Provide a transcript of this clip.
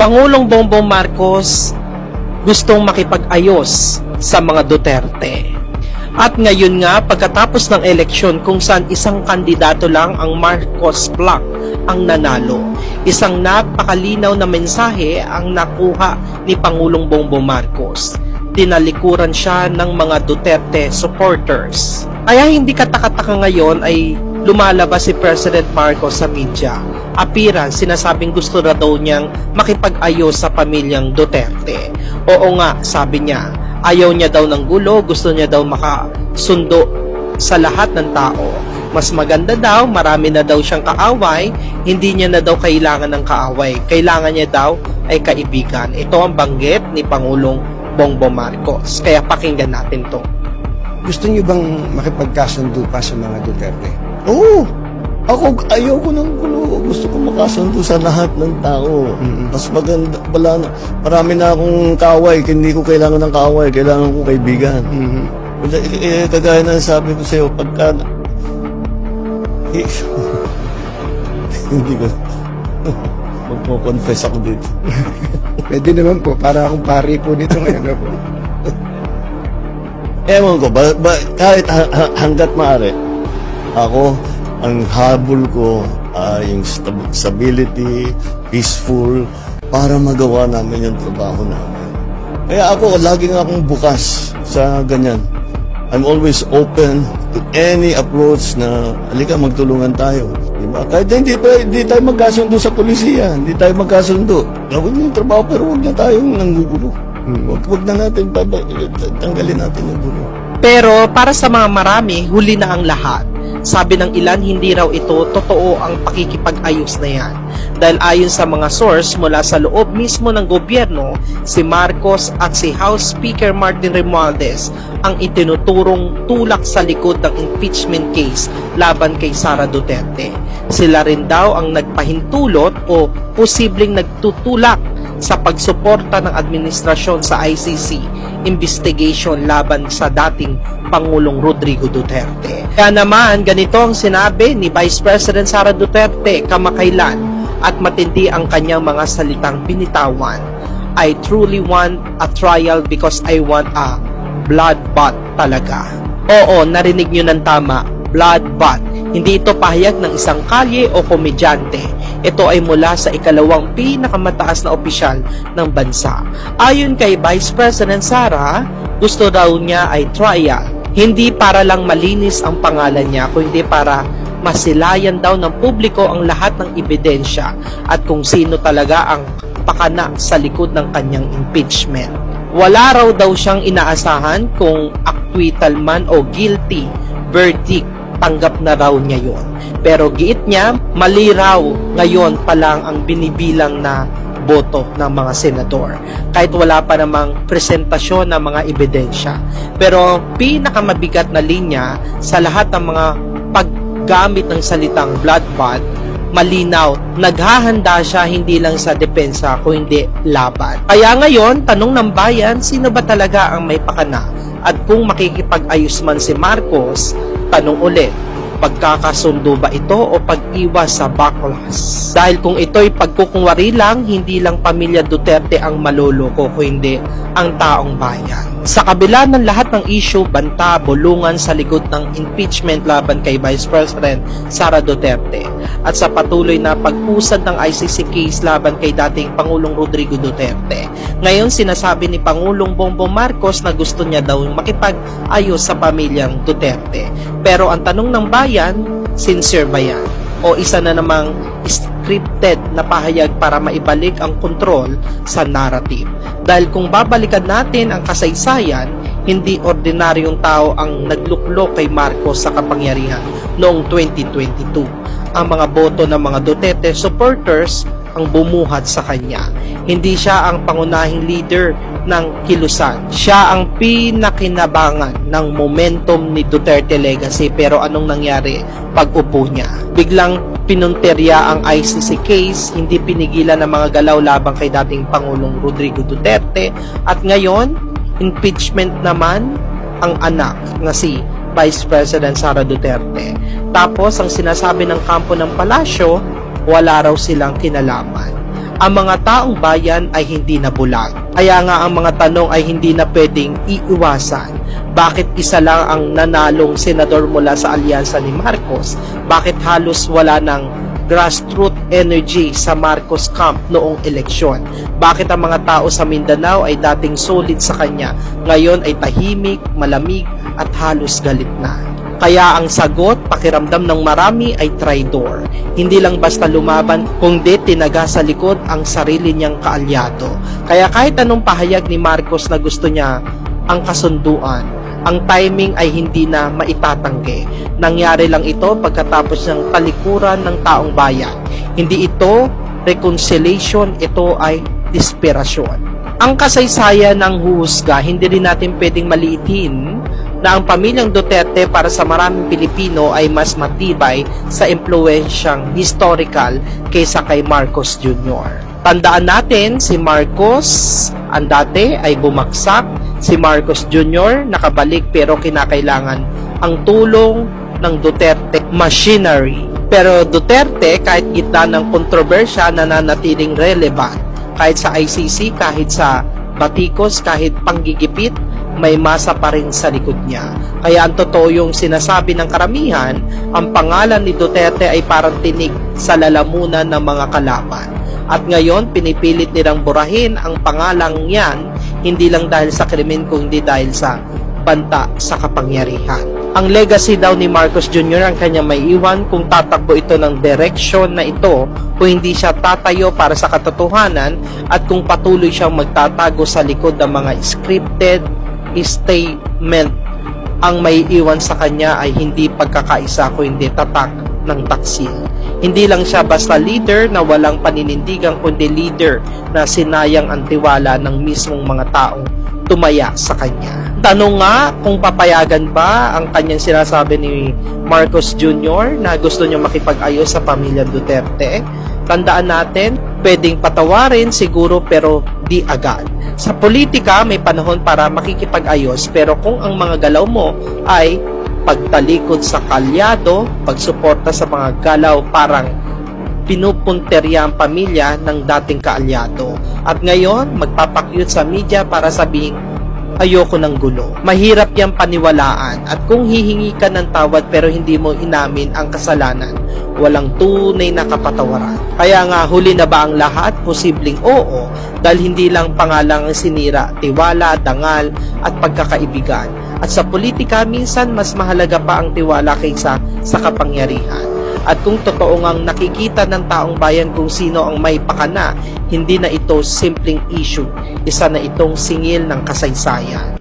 Pangulong Bongbong Marcos gustong makipag-ayos sa mga Duterte. At ngayon nga, pagkatapos ng eleksyon kung saan isang kandidato lang ang Marcos Block ang nanalo, isang napakalinaw na mensahe ang nakuha ni Pangulong Bongbong Marcos. Tinalikuran siya ng mga Duterte supporters. Kaya hindi katakataka ngayon ay lumalabas si President Marcos sa media. Appearance, sinasabing gusto na daw niyang makipag-ayos sa pamilyang Duterte. Oo nga, sabi niya, ayaw niya daw ng gulo, gusto niya daw makasundo sa lahat ng tao. Mas maganda daw, marami na daw siyang kaaway, hindi niya na daw kailangan ng kaaway. Kailangan niya daw ay kaibigan. Ito ang banggit ni Pangulong Bongbong Marcos. Kaya pakinggan natin to. Gusto niyo bang makipagkasundo pa sa mga Duterte? Oo. Ako, ayoko ng gulo. Gusto ko makasundo sa lahat ng tao. Mm-mm. Mas maganda, wala na. Marami na akong kaaway. Hindi ko kailangan ng kaaway. Kailangan ko kaibigan. Mhm. Eh, kagaya na sabi ko sa'yo, pagka... Eh, hindi ko... Magpo-confess ako dito. Pwede naman po, para akong pari po nito ngayon. ano po. Ewan ko, ba, ba, kahit ha- ha- hanggat maaari, ako, ang habol ko ay yung stab- stability, peaceful, para magawa namin yung trabaho namin. Kaya ako, laging akong bukas sa ganyan. I'm always open to any approach na, halika, magtulungan tayo. Diba? Kahit hindi, pa, hindi tayo magkasundo sa polisiya, hindi tayo magkasundo. Gawin yung trabaho, pero huwag na tayong nanggugulo. Huwag, huwag na natin, paba- tanggalin natin yung gulo. Pero para sa mga marami, huli na ang lahat. Sabi ng ilan, hindi raw ito totoo ang pakikipag-ayos na yan. Dahil ayon sa mga source mula sa loob mismo ng gobyerno, si Marcos at si House Speaker Martin Romualdez ang itinuturong tulak sa likod ng impeachment case laban kay Sara Duterte. Sila rin daw ang nagpahintulot o posibleng nagtutulak sa pagsuporta ng administrasyon sa ICC investigation laban sa dating Pangulong Rodrigo Duterte. Kaya naman, ganito ang sinabi ni Vice President Sara Duterte kamakailan at matindi ang kanyang mga salitang binitawan. I truly want a trial because I want a bloodbath talaga. Oo, narinig nyo ng tama, bloodbath. Hindi ito pahayag ng isang kalye o komedyante. Ito ay mula sa ikalawang pinakamataas na opisyal ng bansa. Ayon kay Vice President Sara, gusto daw niya ay trial. Hindi para lang malinis ang pangalan niya, kundi para masilayan daw ng publiko ang lahat ng ebidensya at kung sino talaga ang pakana sa likod ng kanyang impeachment. Wala raw daw siyang inaasahan kung acquittal man o guilty verdict tanggap na raw niya yon. Pero giit niya, mali raw ngayon pa lang ang binibilang na boto ng mga senador kahit wala pa namang presentasyon ng mga ebidensya. Pero pinakamabigat na linya sa lahat ng mga paggamit ng salitang bloodbath malinaw, naghahanda siya hindi lang sa depensa kung hindi laban. Kaya ngayon, tanong ng bayan, sino ba talaga ang may pakana? At kung makikipag-ayos man si Marcos, tanong ulit, pagkakasundo ba ito o pag-iwas sa backlash? Dahil kung ito'y pagkukunwari lang, hindi lang pamilya Duterte ang maloloko, kundi ang taong bayan. Sa kabila ng lahat ng issue, banta, bulungan sa likod ng impeachment laban kay Vice President Sara Duterte at sa patuloy na pag-usad ng ICC case laban kay dating Pangulong Rodrigo Duterte. Ngayon sinasabi ni Pangulong Bongbong Marcos na gusto niya daw makipag-ayos sa pamilyang Duterte. Pero ang tanong ng bayan, sincere ba yan? O isa na namang scripted na pahayag para maibalik ang kontrol sa narrative. Dahil kung babalikan natin ang kasaysayan, hindi ordinaryong tao ang nagluklok kay Marcos sa kapangyarihan noong 2022. Ang mga boto ng mga Duterte supporters ang bumuhat sa kanya. Hindi siya ang pangunahing leader ng kilusan. Siya ang pinakinabangan ng momentum ni Duterte legacy pero anong nangyari pag upo niya? Biglang pinunterya ang ICC case, hindi pinigilan ng mga galaw labang kay dating Pangulong Rodrigo Duterte at ngayon, impeachment naman ang anak na si Vice President Sara Duterte. Tapos ang sinasabi ng kampo ng palasyo, wala raw silang kinalaman. Ang mga taong bayan ay hindi nabulag. Kaya nga ang mga tanong ay hindi na pwedeng iiwasan. Bakit isa lang ang nanalong senador mula sa alyansa ni Marcos? Bakit halos wala ng grassroots energy sa Marcos camp noong eleksyon? Bakit ang mga tao sa Mindanao ay dating solid sa kanya, ngayon ay tahimik, malamig at halos galit na? Kaya ang sagot, pakiramdam ng marami ay traidor. Hindi lang basta lumaban, kundi tinaga sa likod ang sarili niyang kaalyado. Kaya kahit anong pahayag ni Marcos na gusto niya ang kasunduan, ang timing ay hindi na maitatanggi. Nangyari lang ito pagkatapos ng talikuran ng taong bayan. Hindi ito reconciliation, ito ay desperasyon. Ang kasaysayan ng huhusga, hindi rin natin pwedeng maliitin na ang pamilyang Duterte para sa maraming Pilipino ay mas matibay sa impluensyang historical kaysa kay Marcos Jr. Tandaan natin, si Marcos, ang dati ay bumagsak, si Marcos Jr. nakabalik pero kinakailangan ang tulong ng Duterte machinery. Pero Duterte, kahit gitna ng kontrobersya, nananatiling relevant. Kahit sa ICC, kahit sa Batikos, kahit panggigipit, may masa pa rin sa likod niya. Kaya ang totoo yung sinasabi ng karamihan, ang pangalan ni Duterte ay parang tinig sa lalamunan ng mga kalaban. At ngayon, pinipilit nilang burahin ang pangalang yan, hindi lang dahil sa krimen, kundi dahil sa banta sa kapangyarihan. Ang legacy daw ni Marcos Jr. ang kanya may iwan kung tatakbo ito ng direksyon na ito kung hindi siya tatayo para sa katotohanan at kung patuloy siyang magtatago sa likod ng mga scripted statement ang may iwan sa kanya ay hindi pagkakaisa kundi tatak ng taksil. Hindi lang siya basta leader na walang paninindigan kundi leader na sinayang ang tiwala ng mismong mga taong tumaya sa kanya. Tanong nga kung papayagan ba ang kanyang sinasabi ni Marcos Jr. na gusto niya makipag-ayos sa pamilya Duterte. Tandaan natin, pwedeng patawarin siguro pero di agad. Sa politika, may panahon para makikipag-ayos pero kung ang mga galaw mo ay pagtalikod sa kalyado, pagsuporta sa mga galaw parang pinupunterya ang pamilya ng dating kaalyado. At ngayon, magpapakyut sa media para sabihin, ayoko ng gulo. Mahirap yang paniwalaan at kung hihingi ka ng tawad pero hindi mo inamin ang kasalanan, walang tunay na kapatawaran. Kaya nga huli na ba ang lahat? Posibleng oo dahil hindi lang pangalang ang sinira, tiwala, dangal at pagkakaibigan. At sa politika minsan mas mahalaga pa ang tiwala kaysa sa kapangyarihan. At kung totoo ngang nakikita ng taong bayan kung sino ang may pakana, hindi na ito simpleng issue, isa na itong singil ng kasaysayan.